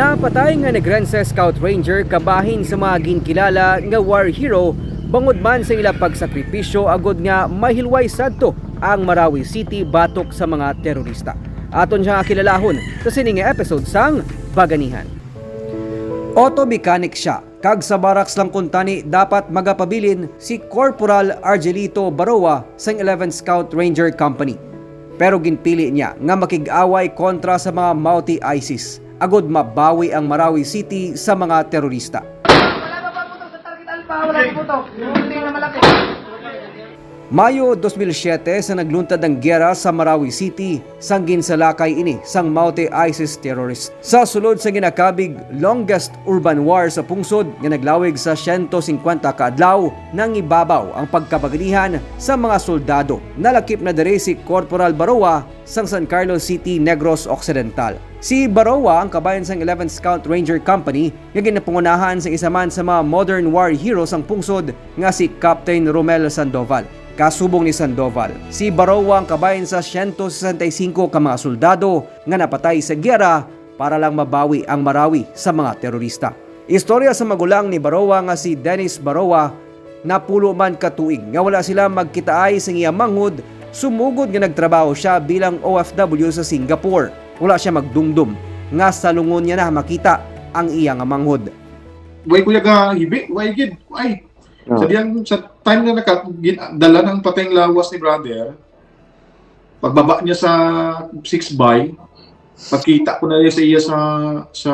Napatay nga ni Grense Scout Ranger kabahin sa mga ginkilala nga war hero bangod man sa ila pagsakripisyo agod nga mahilway sadto ang Marawi City batok sa mga terorista. Aton siya nga kilalahon sa sining nga episode sang Baganihan. Auto mechanic siya. Kag sa barracks lang kuntani dapat magapabilin si Corporal Argelito Baroa sa 11th Scout Ranger Company. Pero ginpili niya nga makig-away kontra sa mga Mauti ISIS agod mabawi ang Marawi City sa mga terorista. Wala pa putok sa target alpha? Wala putok. Yung hindi na malaki. Mayo 2007 sa nagluntad ng gyera sa Marawi City, sang ginsalakay ini sang Maute ISIS terrorist. Sa sulod sa ginakabig longest urban war sa pungsod nga naglawig sa 150 kaadlaw nang ibabaw ang pagkabaganihan sa mga soldado. Nalakip na dere si Corporal Baroa sang San Carlos City, Negros Occidental. Si Baroa ang kabayan sang 11th Scout Ranger Company nga ginapangunahan sa isa man sa mga modern war heroes ang pungsod nga si Captain Romel Sandoval. Kasubong ni Sandoval, si Baroa ang kabayan sa 165 ka mga soldado nga napatay sa gyera para lang mabawi ang Marawi sa mga terorista. Istorya sa magulang ni Baroa nga si Dennis Baroa napulo man katuig nga wala sila magkitaay sa iya manghod sumugod nga nagtrabaho siya bilang OFW sa Singapore. Wala siya magdumdum nga sa lungon niya na makita ang iya nga manghod. Way kuya ga hibi, way gid. Ay. Oh. Sa diyan sa time na naka gin- dala ng patayng lawas ni brother. Pagbaba niya sa 6 by, pagkita ko na niya sa iya sa sa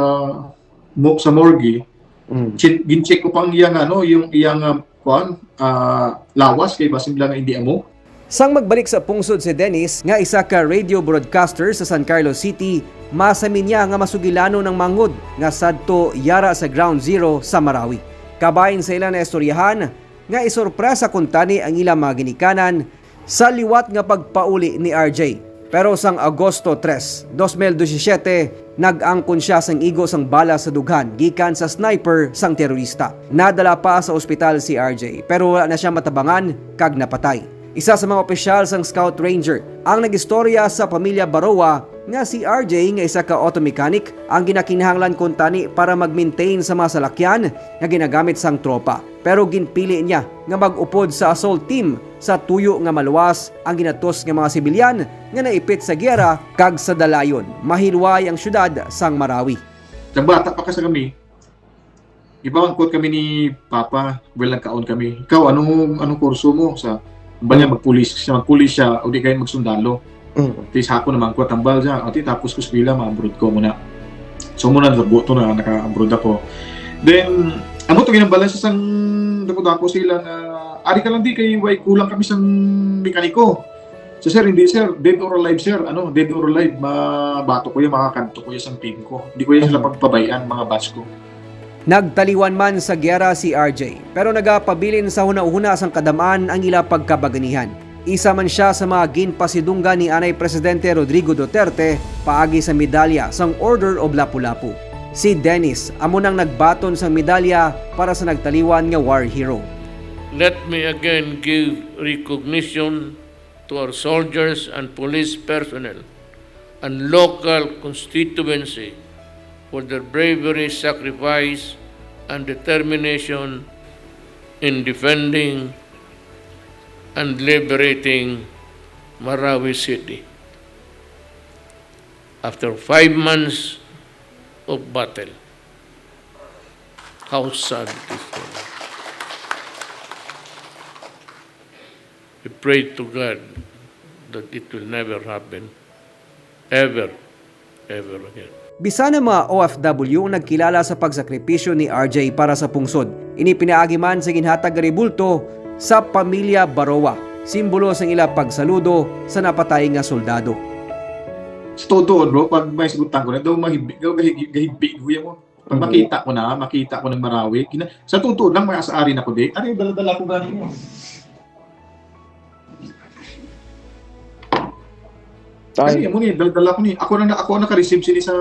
mo, sa morgue, Mm. check, gin-check ko pang iyang ano, yung iyang uh, kuan, ah, lawas kay basim lang hindi amo. Sang magbalik sa pungsod si Dennis nga isa ka radio broadcaster sa San Carlos City, masamin niya nga masugilano ng mangod nga sadto yara sa ground zero sa Marawi. Kabayin sa ilang na istoryahan nga isorpresa kuntani ang ilang mga ginikanan sa liwat nga pagpauli ni RJ. Pero sang Agosto 3, 2017, nag-angkon siya sang igo sang bala sa dughan gikan sa sniper sang terorista. Nadala pa sa ospital si RJ pero wala na siya matabangan kag napatay. Isa sa mga opisyal sang Scout Ranger ang nagistorya sa pamilya Baroa nga si RJ nga isa ka auto mechanic ang ginakinahanglan kuntani para mag-maintain sa mga salakyan nga ginagamit sang tropa. Pero ginpili niya nga mag-upod sa assault team sa tuyo nga maluwas ang ginatos nga mga sibilyan nga naipit sa gyera kag sa dalayon. Mahilway ang syudad sang Marawi. Nagbata pa kasi kami. Ibangkot kami ni Papa, well nagkaon kami. Ikaw, anong anong kurso mo sa Banya magpulis siya, magpulis siya, o di kayo magsundalo. Mm. Tis hako naman ko tambal siya. Ati tapos ko sila ma-abroad ko muna. So muna nabuto na naka-abroad ako. Then amo to ginambala sa sang dako sila nga ari ka lang di kay way kulang kami sang mekaniko. So sir, hindi sir, dead or alive sir, ano, dead or alive, mabato ko yung makakanto ko yung sang ping ko. Hindi ko yung sila pagpabayaan mga batch ko. Nagtaliwan man sa gyera si RJ pero nagapabilin sa huna-huna sang kadamaan ang ila pagkabaganihan. Isa man siya sa mga ginpasidungga ni Anay Presidente Rodrigo Duterte paagi sa medalya sang Order of Lapu-Lapu. Si Dennis amo nang nagbaton sang medalya para sa nagtaliwan nga war hero. Let me again give recognition to our soldiers and police personnel and local constituency for their bravery, sacrifice, and determination in defending and liberating Marawi City. After five months of battle, how sad it is. We pray to God that it will never happen, ever, ever again. Bisa na mga OFW ang nagkilala sa pagsakripisyo ni RJ para sa pungsod. Inipinaagi man sa ginhatag nga ribulto sa pamilya Baroa, simbolo sa ila pagsaludo sa napatay nga soldado. Sa todo, bro, pag may sagutan ko na, daw mahibig, daw gahibig, huya mo. Pag makita ko na, makita ko ng Marawi, kina, sa totoo lang, may asaari na ko di. Ano yung dala-dala ko galing mo? Ay, mo ni, dala-dala ko ni. Ako na, ako na naka-receive sila sa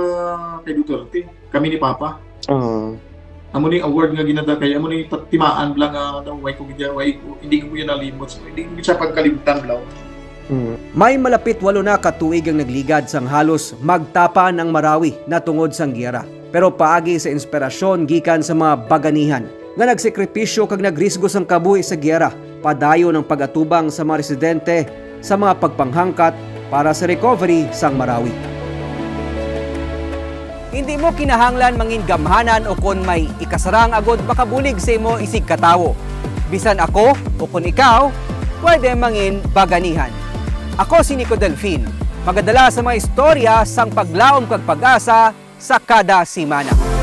kay Duterte. Kami ni Papa. Ah. Amo ni award nga ginada kay amo ni timaan lang nga daw way ko gidya way hindi ko yan nalimot. So, hindi ko siya pagkalimutan law. Mm. May malapit walo na katuig ang nagligad sang halos magtapa ng Marawi na tungod sang giyera. pero paagi sa inspirasyon gikan sa mga baganihan nga nagsekripisyo kag nagrisgo sang kabuhi sa giyera padayo ng pagatubang sa mga residente sa mga pagpanghangkat para sa recovery sang Marawi. Hindi mo kinahanglan mangin gamhanan o kon may ikasarang agod makabulig sa imo isig katawo. Bisan ako o kon ikaw, pwede mangin baganihan. Ako si Nico Delfin, magadala sa mga istorya sang paglaom kag pag-asa sa kada simana.